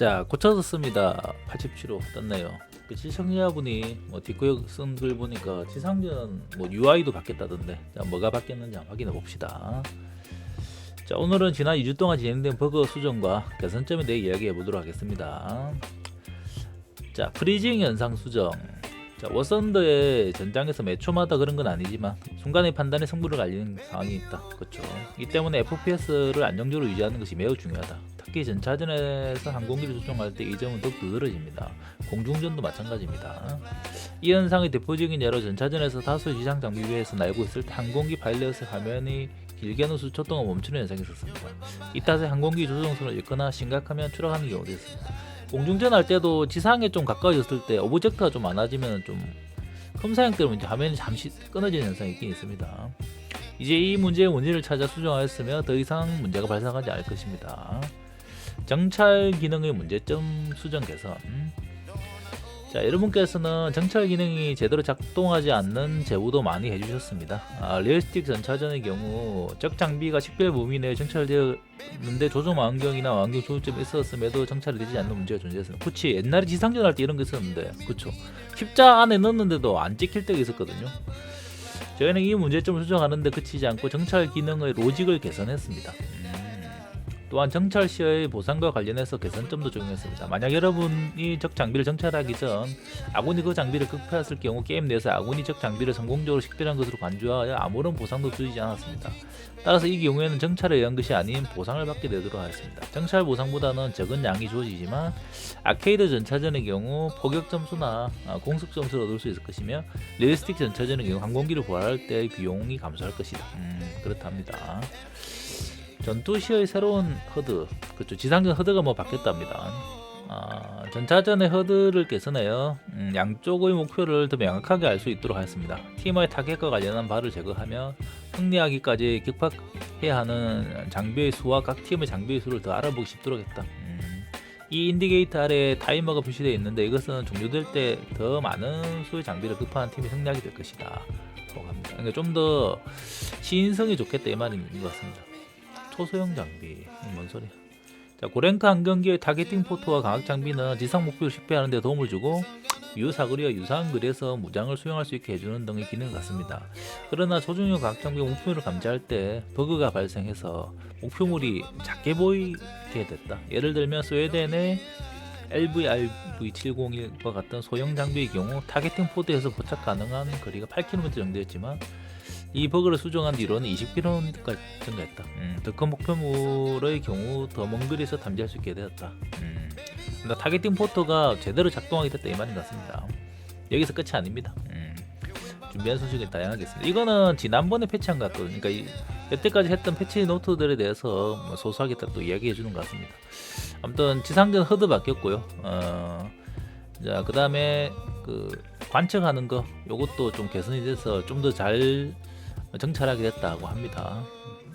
자 고쳐졌습니다. 87호 떴네요. 그 시청자분이 뭐 뒷구역 쓴 글 보니까 지상전 뭐 UI도 바뀌었다던데 자 뭐가 바뀌었는지 한번 확인해 봅시다. 자 오늘은 지난 2주 동안 진행된 버그 수정과 개선점에 대해 이야기해 보도록 하겠습니다. 자 프리징 현상 수정. 자 워선더의 전장에서 매 초마다 그런 건 아니지만 순간의 판단에 승부를 갈리는 상황이 있다. 그렇죠. 이 때문에 FPS를 안정적으로 유지하는 것이 매우 중요하다. 특히 전차전에서 항공기를 조종할 때 이 점은 더욱 두드러집니다. 공중전도 마찬가지입니다. 이 현상의 대표적인 예로 전차전에서 다수 지상 장비 위에서 날고 있을 때 항공기 파일럿의 화면이 길게 는 수초 동안 멈추는 현상이 있었습니다. 이 탓에 항공기 조종선을 잃거나 심각하면 추락하는 경우도 있습니다. 공중전 할 때도 지상에 좀 가까워졌을 때 오브젝트가 좀 많아지면 좀 흠사형 때문에 이제 화면이 잠시 끊어지는 현상이 있긴 있습니다. 이제 이 문제의 원인을 찾아 수정하였으며 더 이상 문제가 발생하지 않을 것입니다. 정찰 기능의 문제점 수정 개선. 자, 여러분께서는 정찰 기능이 제대로 작동하지 않는 제보도 많이 해주셨습니다. 아, 리얼스틱 전차전의 경우 적 장비가 식별 범위 내에 정찰되었는데 조종 환경이나 환경 조절점이 있었음에도 정찰이 되지 않는 문제가 존재했습니다. 그치 옛날에 지상전 할 때 이런 게 있었는데 그쵸 십자 안에 넣었는데도 안 찍힐 때가 있었거든요. 저희는 이 문제점을 수정하는데 그치지 않고 정찰 기능의 로직을 개선했습니다. 음. 또한 정찰 시의 보상과 관련해서 개선점도 적용했습니다. 만약 여러분이 적 장비를 정찰하기 전 아군이 그 장비를 극파했을 경우 게임 내에서 아군이 적 장비를 성공적으로 식별한 것으로 간주하여 아무런 보상도 주지 않았습니다. 따라서 이 경우에는 정찰에 의한 것이 아닌 보상을 받게 되도록 하였습니다. 정찰 보상보다는 적은 양이 주어지지만 아케이드 전차전의 경우 포격 점수나 아, 공속 점수를 얻을 수 있을 것이며 리얼스틱 전차전의 경우 항공기를 부활할 때 비용이 감소할 것이다. 음, 그렇답니다. 전투 시의 새로운 허드, 그렇죠. 지상전 허드가 뭐 바뀌었답니다. 아, 전차전의 허드를 개선하여 음, 양쪽의 목표를 더 명확하게 알 수 있도록 하였습니다. 팀의 타겟과 관련한 바를 제거하며 승리하기까지 격파해야 하는 장비의 수와 각 팀의 장비의 수를 더 알아보기 쉽도록 했다. 음, 이 인디게이터 아래 타이머가 표시되어 있는데 이것은 종료될 때 더 많은 수의 장비를 급파한 팀이 승리하게 될 것이다. 라고 합니다. 그러니까 좀 더 시인성이 좋겠다 이 말인 것 같습니다. 초소형 장비. 음, 뭔 소리야. 자 고랭크 항공기의 타겟팅 포토와 강학 장비는 지상 목표를 식별하는 데 도움을 주고 유사거리와 유사한 거리에서 무장을 수용할 수 있게 해주는 등의 기능을 갖습니다. 그러나 조종용 강학 장비 목표를 감지할 때 버그가 발생해서 목표물이 작게 보이게 됐다. 예를 들면 스웨덴의 LVRV701과 같은 소형 장비의 경우 타겟팅 포드에서 포착 가능한 거리가 8km 정도였지만 이 버그를 수정한 뒤로는 20km까지 증가했다. 음, 더큰 목표물의 경우 더 먼 거리에서 탐지할 수 있게 되었다. 음, 그러니까 타겟팅 포터가 제대로 작동하게 됐다 이 말인 것 같습니다. 여기서 끝이 아닙니다. 음, 준비한 소식은 다양하게 있습니다. 이거는 지난번에 패치한 것 같거든요. 그러니까 이, 여태까지 했던 패치 노트들에 대해서 뭐 소소하게 또 이야기해 주는 것 같습니다. 아무튼 지상전 허드 바뀌었고요. 어, 자, 그 다음에 그 관측하는 거 요것도 좀 개선이 돼서 좀 더 잘 정찰하게 됐다고 합니다. 끝!